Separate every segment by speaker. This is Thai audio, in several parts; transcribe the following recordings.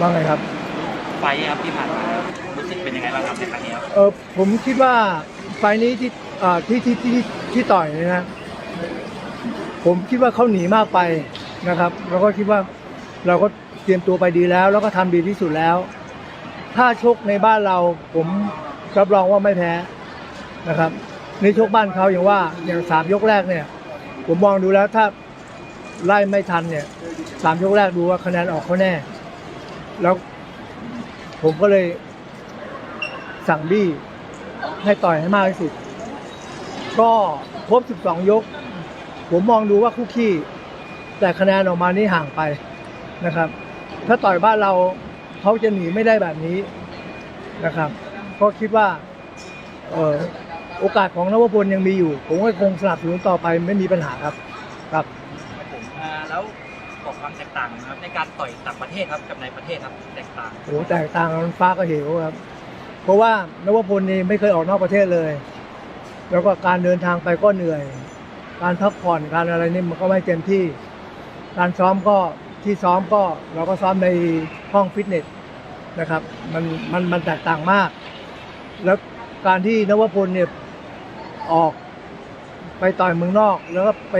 Speaker 1: ว่าไงครับ
Speaker 2: ไฟท์ครับที่ผ่านมารู้สึกเป็นยังไงบ้างครับในครั้งนี้ครับ
Speaker 1: เออผมคิดว่าไฟล์นี้ที่อ่าที่ที่ที่ที่ต่อยเนี่ยนะ ผมคิดว่าเขาหนีมากไปนะครับ แล้วก็คิดว่าเราก็เตรียมตัวไปดีแล้ว แล้วก็ทำดีที่สุดแล้ว ถ้าชกในบ้านเราผมรับรองว่าไม่แพ้นะครับในชกบ้านเขาอย่างว่าอย่างสามยกแรกเนี่ย ผมมองดูแล้วถ้าไล่ไม่ทันเนี่ยสามยกแรกดูว่าคะแนนออกเขาแน่ แล้วผมก็เลยสั่งบี้ให้ต่อยให้มากที่สุด ก็ครบ 12 ยก ผมมองดูว่าคู่ขี้ แต่คะแนนออกมานี่ห่างไปนะครับ ถ้าต่อยบ้านเราเขาจะหนีไม่ได้แบบนี้นะครับ ก็คิดว่าเออโอกาสของนวพลยังมีอยู่ ผมก็คงสนับสนุนต่อไปไม่มีปัญหาครับครับ
Speaker 2: ผมอ่าแล้วบอก ความแตกต่างนะครับในการต่อยต่างประเทศครับกับในประเทศครับแตกต่าง
Speaker 1: โอ้โหแตกต่างกันฟ้ากับเหวครับ เพราะว่านวพลนี่ไม่เคยออกนอกประเทศเลย แล้วก็การเดินทางไปก็เหนื่อย การพักผ่อนการอะไรนี่มันก็ไม่เต็มที่ การซ้อมก็ที่ซ้อมก็เราก็ซ้อมในห้องฟิตเนสนะครับมันมันมันแตกต่างมาก แล้วการที่นวพลเนี่ยออกไปต่อยเมืองนอก แล้วก็ไป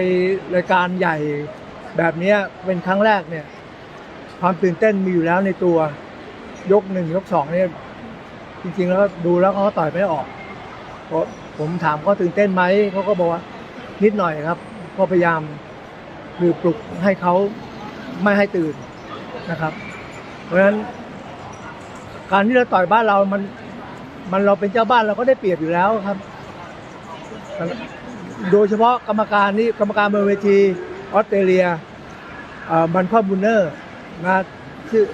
Speaker 1: รายการใหญ่ แบบนี้เป็นครั้งแรกเนี่ย ความตื่นเต้นมีอยู่แล้วในตัวยกหนึ่งยกสองเนี่ยจริง ๆ แล้วดูแล้วเขาต่อยไม่ออกเพราะผมถามเขาตื่นเต้นไหมเขาก็บอกว่า นิดหน่อยครับ ก็พยายามคือปลุกให้เขาไม่ให้ตื่นนะครับ เพราะฉะนั้นการที่เราต่อยบ้านเรามันมันเราเป็นเจ้าบ้านเราก็ได้เปรียบอยู่แล้วครับ โดยเฉพาะกรรมการนี่กรรมการบนเวที ออสเตรเลียเอ่อมันพ่อบุญเนอร์นะชื่อ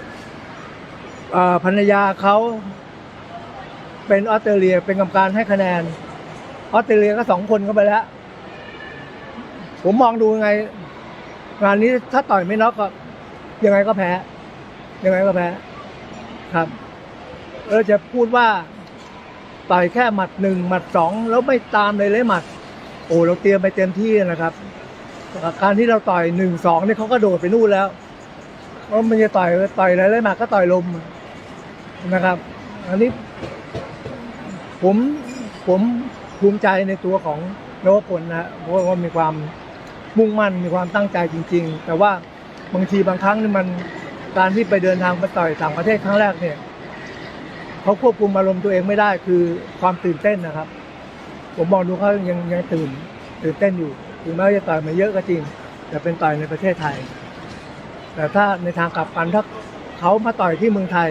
Speaker 1: เอ่อภรรยาเขาเป็นออสเตรเลียเป็นกรรมการให้คะแนนออสเตรเลียก็สองคนเข้าไปแล้ว ผมมองดูยังไง งานนี้ถ้าต่อยไม่น็อกก็ยังไงก็แพ้ ยังไงก็แพ้ครับเราจะพูดว่าต่อยแค่หมัดหนึ่งหมัดสองแล้วไม่ตามเลยเลยหมัด โอ้เราเตรียมไปเต็มที่นะครับ การที่เราต่อยหนึ่งสองนี่เขาก็โดดไปนู่นแล้วเพราะมันจะต่อยต่อยอะไรเลยหมัดก็ต่อยลมนะครับ อันนี้ ผมผมภูมิใจในตัวของนวพลนะเพราะว่ามีความมุ่งมั่นมีความตั้งใจจริง ๆ แต่ว่าบางทีบางครั้งนี่มันการที่ไปเดินทางไปต่อยต่างประเทศครั้งแรกเนี่ยเขาควบคุมอารมณ์ตัวเองไม่ได้คือความตื่นเต้นนะครับ ผมมองดูเขายังยังตื่นตื่นเต้นอยู่ ถึงแม้ว่าจะต่อยมาเยอะก็จริง แต่เป็นต่อยในประเทศไทย แต่ถ้าในทางกลับกันถ้าเขามาต่อยที่เมืองไทย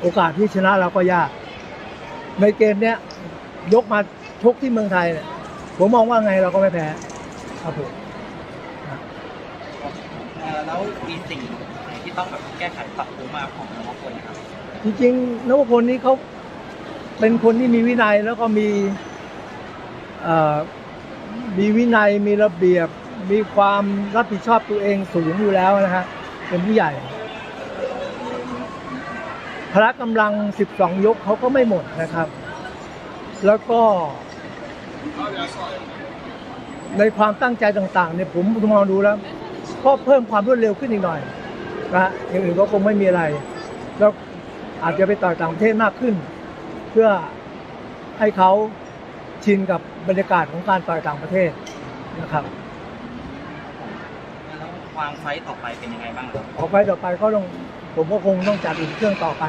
Speaker 1: โอกาสที่ชนะเราก็ยาก ในเกมเนี้ยยกมาชกที่เมืองไทยเนี่ยผมมองว่าไงเราก็ไม่แพ้ครับผม
Speaker 2: เอ่อแล้วมีสิ่งไหนที่ต้องแบบแก้ไขปรับปรุงมาของน้องคนนะครับ
Speaker 1: จริงๆนวพลนี่เขาเป็นคนที่มีวินัยแล้วก็มีเอ่อ มีวินัยมีระเบียบ มีความรับผิดชอบตัวเองสูงอยู่แล้วนะฮะเป็นผู้ใหญ่พละกำลัง 12 ยกเขาก็ไม่หมดนะครับ แล้วก็ ในความตั้งใจต่างๆเนี่ยผมมองดูแล้วก็เพิ่มความรวดเร็วขึ้นอีกหน่อยนะฮะอย่างอื่นก็คงไม่มีอะไร แล้วอาจจะไปต่อยต่างประเทศมากขึ้น เพื่อให้เขา ชินกับบรรยากาศของการต่อยต่างประเทศนะครับ
Speaker 2: แล้ววางไฟท์ต่อไปเป็นยังไงบ้างครับ
Speaker 1: ออกไปต่อไปก็ต้องผมก็คงต้องจัดอุ่นเครื่องต่อไป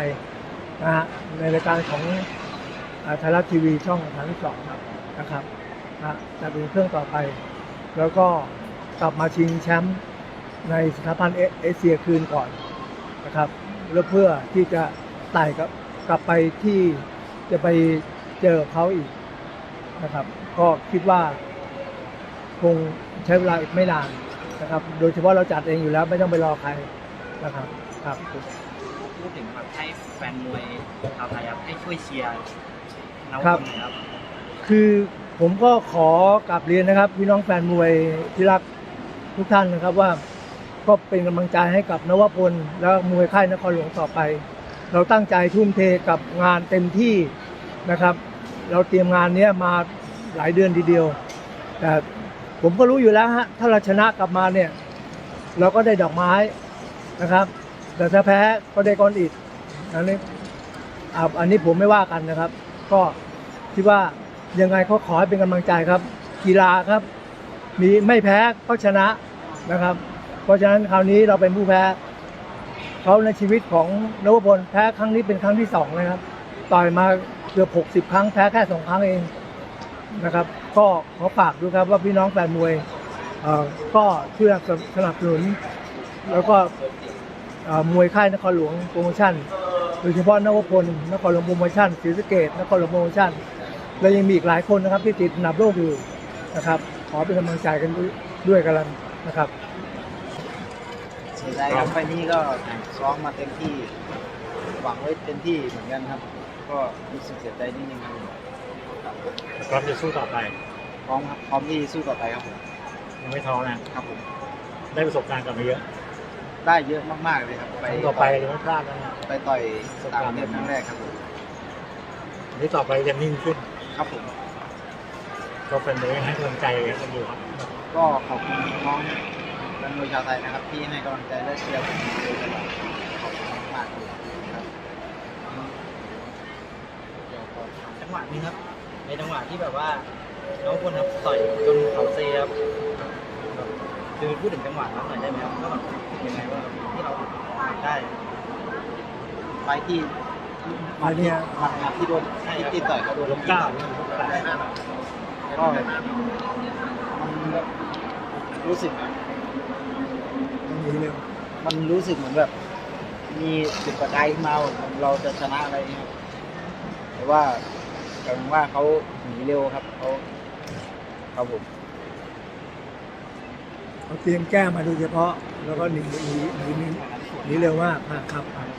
Speaker 1: นะฮะในรายการของอ่าไทยรัฐทีวีช่องทางที่สองนะครับนะจัดอุ่นเครื่องต่อไป แล้วก็กลับมาชิงแชมป์ในสถาบันเอเอเชียคืนก่อนนะครับแล้วเพื่อที่จะไต่กลับกลับไปที่จะไปเจอเขาอีก นะครับ ก็คิดว่าคงใช้เวลาอีกไม่นานนะครับ โดยเฉพาะเราจัดเองอยู่แล้วไม่ต้องไปรอใครนะครับครับ
Speaker 2: พูดถึงแบบให้แฟนมวยชาวไทยครับให้ช่วยเชียร์น้อง
Speaker 1: ครับ
Speaker 2: คนหน่อยครับ
Speaker 1: คือผมก็ขอกลับเรียนนะครับ พี่น้องแฟนมวยที่รักทุกท่านนะครับว่าก็เป็นกำลังใจให้กับนวพลและมวยค่ายนครหลวงต่อไป เราตั้งใจทุ่มเทกับงานเต็มที่นะครับ เราเตรียมงานเนี้ยมาหลายเดือนทีเดียว แต่ผมก็รู้อยู่แล้วฮะถ้าเราชนะกลับมาเนี่ย เราก็ได้ดอกไม้นะครับ แต่ถ้าแพ้ก็ได้ก้อนอิฐอันนี้อันนี้ผมไม่ว่ากันนะครับ ก็คิดว่ายังไงก็ขอให้เป็นกำลังใจครับ กีฬาครับ มีไม่แพ้ก็ชนะนะครับ เพราะฉะนั้นคราวนี้เราเป็นผู้แพ้เขาในชีวิตของนวพลแพ้ครั้งนี้เป็นครั้งที่สองนะครับ ต่อยมา กือบ 60 ครั้งแพ้แค่สองครั้งเองนะครับ ก็ขอฝากด้วยครับว่าพี่น้องแฟนมวยก็ช่วยสนับสนุน แล้วก็มวยค่ายนครหลวงโปรโมชั่นโดยเฉพาะนวพลนครหลวงโปรโมชั่นศรีสะเกดนครหลวงโปรโมชั่นและยังมีอีกหลายคนนะครับที่ติดอันดับโลกอยู่นะครับ ขอเป็นกำลังใจกันด้วยกันนะครับ
Speaker 3: เสียใจครับไฟนี้ก็ซ้อมมาเต็มที่หวังไว้เต็มที่เหมือนกันครับ ก็รู้สึกเสียใจนิดนึงครับ
Speaker 4: พร้อมจะสู้ต่อไป
Speaker 3: พร้อมครับพร้อมที่สู้ต่อไปครับผม
Speaker 4: ยังไม่ท้อนะครับ
Speaker 3: ผม
Speaker 4: ได้ประสบการณ์กลับมาเยอะ
Speaker 3: ได้เยอะมากๆเลยครับ
Speaker 4: ครั้งต่อไปจะไม่พลาดแล้วนะ
Speaker 3: ไปต่อยต่างประเทศครั้งแรกครับผม
Speaker 4: อันนี้ต่อไปจะนิ่งขึ้น
Speaker 3: ครับผม
Speaker 4: ก็เป็นเลยให้กำลังใจกันอยู่ครับ
Speaker 3: ก็ขอบคุณน้องแฟนมวยชาวไทยนะครับ ที่ให้กำลังใจและเชียร์ผมมาโดยตลอดขอบคุณมากๆเลยครับ
Speaker 2: จั งหวะนี้ครับ ในจังหวะที่แบบว่าน้องคนครับต่อยจนเขาเซครับคือพูดถึงจังหวะนั้นหน่อยได้ไหมครับว่าแบบยังไงว่าที่เราได้
Speaker 3: ไฟล์ที่
Speaker 1: อันเนี้ย
Speaker 3: หมัดหมัดที่โดนที่ที่ต่อยก็โดน
Speaker 4: ลมก้าลมแปด
Speaker 3: ก็มันรู้สึก
Speaker 1: มีเรื่อง
Speaker 3: มันรู้สึกเหมือนแบบ มีจุดประกายขึ้นมาเราจะชนะอะไรเงี้ยครับแต่ว่า แต่ว่าเขาหนีเร็วครับเขาครับผม
Speaker 1: เขาเตรียมแก้มาโดยเฉพาะ แล้วก็หนีหนีหนีหนีหนีเร็วมากครับครับ